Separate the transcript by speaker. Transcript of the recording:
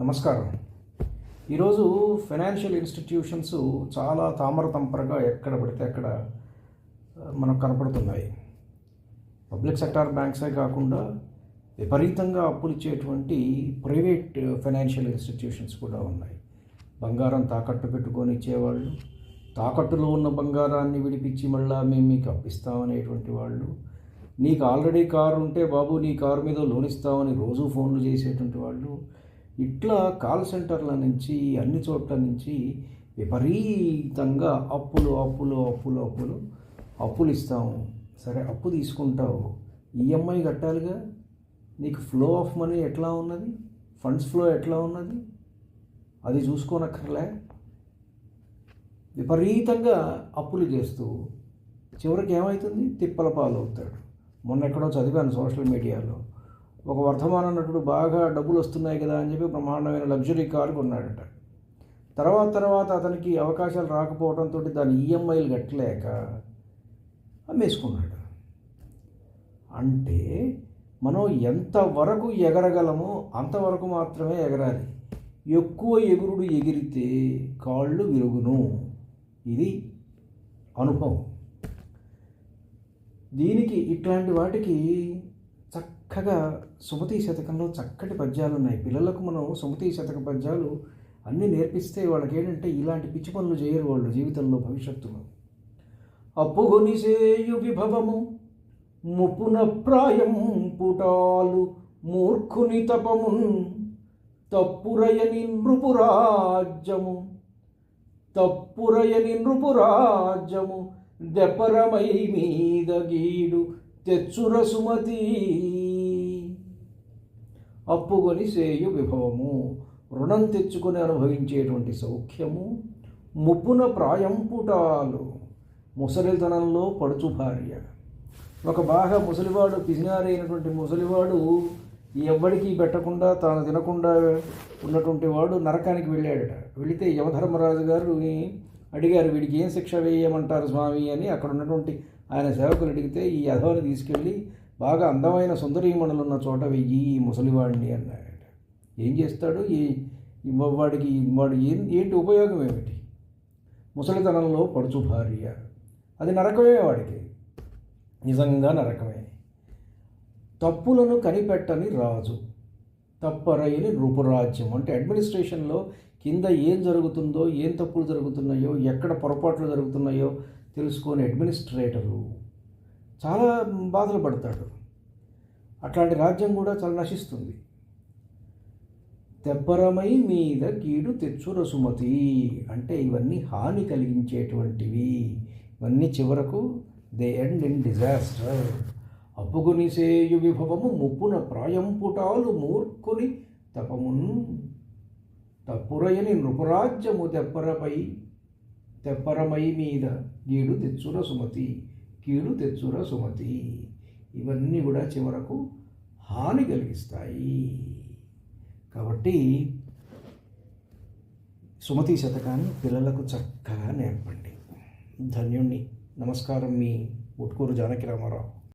Speaker 1: నమస్కారం. ఈరోజు financial institutions చాలా తామరతంపరగా ఎక్కడ పడితే అక్కడ మనకు కనపడుతున్నాయి. పబ్లిక్ సెక్టార్ బ్యాంక్సే కాకుండా విపరీతంగా అప్పులు ఇచ్చేటువంటి ప్రైవేట్ ఫైనాన్షియల్ ఇన్స్టిట్యూషన్స్ కూడా ఉన్నాయి. బంగారం తాకట్టు పెట్టుకొని ఇచ్చేవాళ్ళు తాకట్టులో ఉన్న బంగారాన్ని విడిపించి మళ్ళా మేము మీకు అప్పిస్తామనేటువంటి వాళ్ళు నీకు ఆల్రెడీ కారు ఉంటే బాబు నీ కారు మీద లోన్ ఇస్తామని రోజు ఫోన్లు చేసేటువంటి వాళ్ళు ఇట్లా కాల్ సెంటర్ల నుంచి అన్ని చోట్ల నుంచి విపరీతంగా అప్పులు అప్పులు అప్పులు అప్పులు అప్పులు ఇస్తాము. సరే అప్పు తీసుకుంటావు. ఈఎంఐ కట్టాలిగా? నీకు ఫ్లో ఆఫ్ మనీ ఎట్లా ఉన్నది? ఫండ్స్ ఫ్లో ఎట్లా ఉన్నది? అది చూసుకోనక్కర్లే. విపరీతంగా అప్పులు చేస్తూ చివరికి ఏమవుతుంది తిప్పల పాలు అవుతాడు మొన్న ఎక్కడో చదివాను సోషల్ మీడియాలో. ఒక వర్ధమాన నటుడు బాగా డబ్బులు వస్తున్నాయి కదా అని చెప్పి బ్రహ్మాండమైన లగ్జరీ కారు కొన్నాడట. తర్వాత తర్వాత అతనికి అవకాశాలు రాకపోవడంతో దాని ఈఎంఐలు కట్టలేక అమ్మేసుకున్నాడు. అంటే మనం ఎంతవరకు ఎగరగలమో అంతవరకు మాత్రమే ఎగరాలి. ఎక్కువ ఎగురుడు ఎగిరితే కాళ్ళు విరుగును. ఇది అనుభవం. దీనికి ఇట్లాంటి వాటికి చక్కగా సుమతి శతకంలో చక్కటి పద్యాలు ఉన్నాయి పిల్లలకు మనం సుమతి శతక పద్యాలు అన్నీ నేర్పిస్తే వాళ్ళకి ఏంటంటే ఇలాంటి పిచ్చి పనులు చేయరు వాళ్ళు జీవితంలో భవిష్యత్తులో. అప్పుగొనిసేయు విభవము ముపున ప్రాయం పుటాలు మూర్ఖుని తపమున్ తప్పురయని నృపురాజ్యము తప్పురయని నృపురాజ్యము దెపరమై మీద గీడు తెచ్చుర సుమతి. అప్పుకొని సేయు విభవము రుణం తెచ్చుకొని అనుభవించేటువంటి సౌఖ్యము ముప్పున ప్రాయంపుటాలు ముసలితనంలో పడుచు భార్య. ఒక బాగా ముసలివాడు పిసినారైనటువంటి ముసలివాడు ఎవ్వడికి పెట్టకుండా తాను తినకుండా ఉన్నటువంటి వాడు నరకానికి వెళ్ళాడట. వెళితే యమధర్మరాజు గారు అడిగారు వీడికి ఏం శిక్ష వేయమంటారు స్వామి? అని అక్కడ ఉన్నటువంటి ఆయన సేవకులు అడిగితే ఈ యధవని తీసుకెళ్ళి బాగా అందమైన సుందరీమణులు ఉన్న చోట వెయ్యి ఈ ముసలివాడిని అన్నాడట. ఏం చేస్తాడు? ఈ వాడికి వాడు ఏం ఏంటి ఉపయోగం ఏమిటి? ముసలితనంలో పడుచు భార్య. అది నరకమే వాడికి. నిజంగా నరకమే. తప్పులను కనిపెట్టని రాజు. తప్పరయని రూపురాజ్యం అంటే అడ్మినిస్ట్రేషన్లో కింద ఏం జరుగుతుందో ఏం తప్పులు జరుగుతున్నాయో ఎక్కడ పొరపాట్లు జరుగుతున్నాయో తెలుసుకొని అడ్మినిస్ట్రేటరు చాలా బాధలు పడతాడు. అట్లాంటి రాజ్యం కూడా చాలా నశిస్తుంది. తెప్పరమై మీద కీడు తెచ్చుర సుమతి అంటే ఇవన్నీ హాని కలిగించేటువంటివి. ఇవన్నీ చివరకు దే ఎండ్ ఇన్ డిజాస్టర్. అప్పుకుని సేయు విభవము ముప్పున ప్రాయంపుటాలు మూర్ఖుని తపమున్ తప్పురయని నృపరాజ్యము తెప్పరపై తెప్పరమై మీద గీడు తెచ్చుర సుమతి కీడు తెచ్చుర సుమతి. ఇవన్నీ కూడా చివరకు హాని కలిగిస్తాయి. కాబట్టి సుమతి శతకాన్ని పిల్లలకు చక్కగా నేర్పండి. ధన్యుణ్ణి. నమస్కారం మీ ఉట్కూరు జానకి రామారావు.